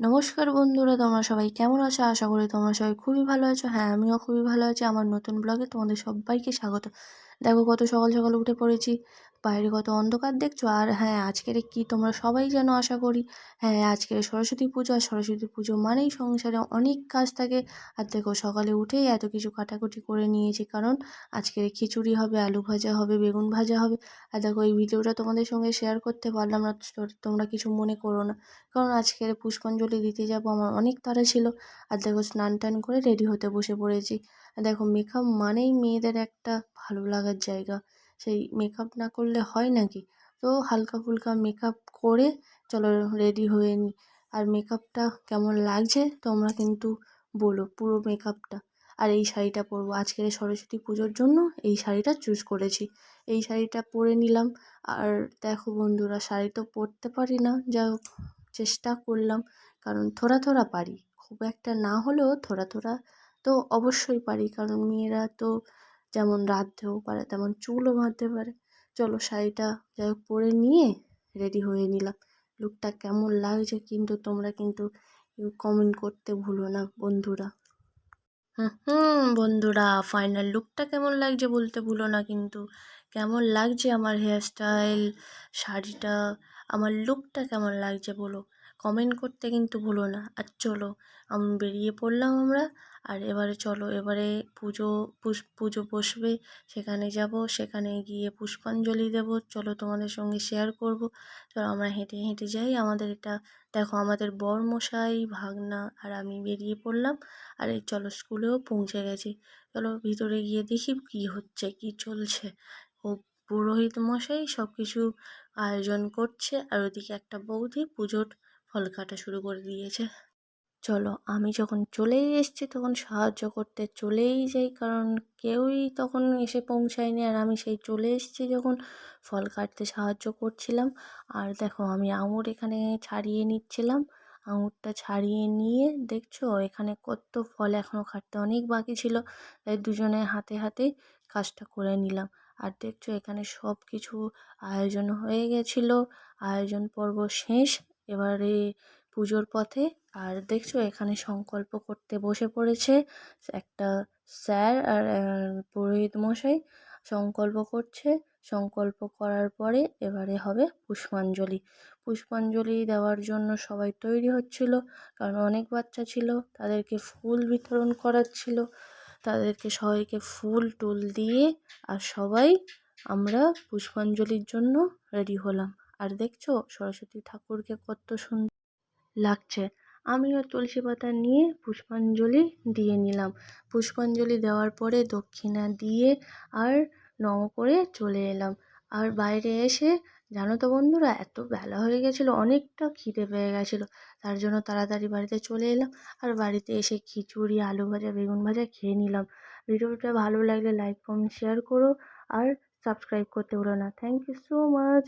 নমস্কার বন্ধুরা, তোমরা সবাই কেমন আছো? আশা করি তোমরা সবাই খুবই ভালো আছো। হ্যাঁ আমিও খুবই ভালো আছি। আমার নতুন ব্লগে তোমাদের সবাইকে স্বাগত। দেখো কত সকাল সকাল উঠে পড়েছি। বাইরে কত অন্ধকার দেখছ? আর হ্যাঁ আজকের কি তোমরা সবাই যেন আশা করি হ্যাঁ আজকের সরস্বতী পুজো আর সরস্বতী পুজো মানেই সংসারে অনেক কাজ থাকে। আর দেখো, সকালে উঠেই এত কিছু কাটাকুটি করে নিয়েছি, কারণ আজকের খিচুড়ি হবে, আলু ভাজা হবে, বেগুন ভাজা হবে। আর দেখো, এই ভিডিওটা তোমাদের সঙ্গে শেয়ার করতে পারলাম না তোমরা কিছু মনে করো না। কারণ আজকের পুষ্পাঞ্জলি দিতে যাব আমার অনেক তাড়া ছিল। আর দেখো, স্নান টান করে রেডি হতে বসে পড়েছি। দেখো, মেকআপ মানেই মেয়েদের একটা ভালো লাগার জায়গা। সেই মেকআপ না করলে হয় নাকি? তো হালকা ফুলকা মেকআপ করে চলো রেডি হয়ে নিই আর মেকআপটা কেমন লাগছে তোমরা কিন্তু বলো পুরো মেকআপটা আর এই শাড়িটা পরবো। আজকের সরস্বতী পুজোর জন্য এই শাড়িটা চুজ করেছি। এই শাড়িটা পরে নিলাম। আর দেখো বন্ধুরা, শাড়ি তো পরতে পারি না, যা চেষ্টা করলাম। কারণ থোড়া থোড়া পারি। খুব একটা না হলেও থোড়া থোড়া তো অবশ্যই পারি। কারণ মেয়েরা তো যেমন রাঁধতেও পারে, তেমন চুলও বাঁধতে পারে। চলো শাড়িটা যাই হোক পরে নিয়ে রেডি হয়ে নিলাম। লুকটা কেমন লাগছে কিন্তু তোমরা কিন্তু কমেন্ট করতে ভুলো না বন্ধুরা। হুম বন্ধুরা ফাইনাল লুকটা কেমন লাগছে বলতে ভুলো না কিন্তু। কেমন লাগছে আমার হেয়ারস্টাইল শাড়িটা, আমার লুকটা কেমন লাগছে বলো। কমেন্ট করতে কিন্তু ভুলো না। আর চলো, আমি, বেরিয়ে পড়লাম আমরা। আর এবারে চলো, এবারে পুজো পুজো বসবে। সেখানে যাব, সেখানে গিয়ে পুষ্পাঞ্জলি দেব। চলো তোমাদের সঙ্গে শেয়ার করব। চলো আমরা হেঁটে হেঁটে যাই। আমাদের এটা, দেখো আমাদের বরমশাই, ভাগনা আর আমি বেরিয়ে পড়লাম। আর এই চলো স্কুলেও পৌঁছে গেছি। চলো ভিতরে গিয়ে দেখি কী হচ্ছে, কী চলছে। ও পুরোহিত মশাই সব কিছু আয়োজন করছে। আর ওদিকে একটা বৌদি পুজোর ফল কাটা শুরু করে দিয়েছে। চলো, আমি যখন চলেই এসেছি তখন সাহায্য করতে চলেই যাই, কারণ কেউই তখন এসে পৌঁছায়নি আর আমি সেই চলে এসেছি যখন ফল কাটতে সাহায্য করছিলাম। আর দেখো, আমি আঙুর এখানে ছাড়িয়ে নিচ্ছিলাম। আঙুরটা ছাড়িয়ে নিয়ে দেখছ, এখানে কত ফল এখনও কাটতে অনেক বাকি ছিল, তাই দুজনে হাতে হাতে কাজটা করে নিলাম। আর দেখছ, এখানে সব কিছু আয়োজন হয়ে গেছিল। আয়োজন পর্ব শেষ। এবারে পুজোর পথে। আর দেখছ এখানে সংকল্প করতে বসে পড়েছে একটা স্যার আর পুরোহিত মশাই। সংকল্প করছে। সংকল্প করার পরে এবারে হবে পুষ্পাঞ্জলি। পুষ্পাঞ্জলি দেওয়ার জন্য সবাই তৈরি হচ্ছিল। কারণ অনেক বাচ্চা ছিল, তাদেরকে ফুল বিতরণ করার ছিল। তাদেরকে সবাইকে ফুল টুল দিয়ে আর সবাই আমরা পুষ্পাঞ্জলির জন্য রেডি হলাম। আর দেখছ সরস্বতী ঠাকুরকে কত সুন্দর লাগছে। আমিও তুলসী পাতা নিয়ে পুষ্পাঞ্জলি দিয়ে নিলাম। পুষ্পাঞ্জলি দেওয়ার পরে দক্ষিণা দিয়ে আর নম করে চলে এলাম। আর বাইরে এসে, জানো তো বন্ধুরা, এত বেলা হয়ে গেছিল, অনেকটা খিদে পেয়ে গেছিল। তার জন্য তাড়াতাড়ি বাড়িতে চলে এলাম আর বাড়িতে এসে খিচুড়ি, আলু ভাজা, বেগুন ভাজা খেয়ে নিলাম। ভিডিওটা ভালো লাগলে লাইক, কমেন্ট, শেয়ার করো আর সাবস্ক্রাইব করতে ভুলো না। Thank you so much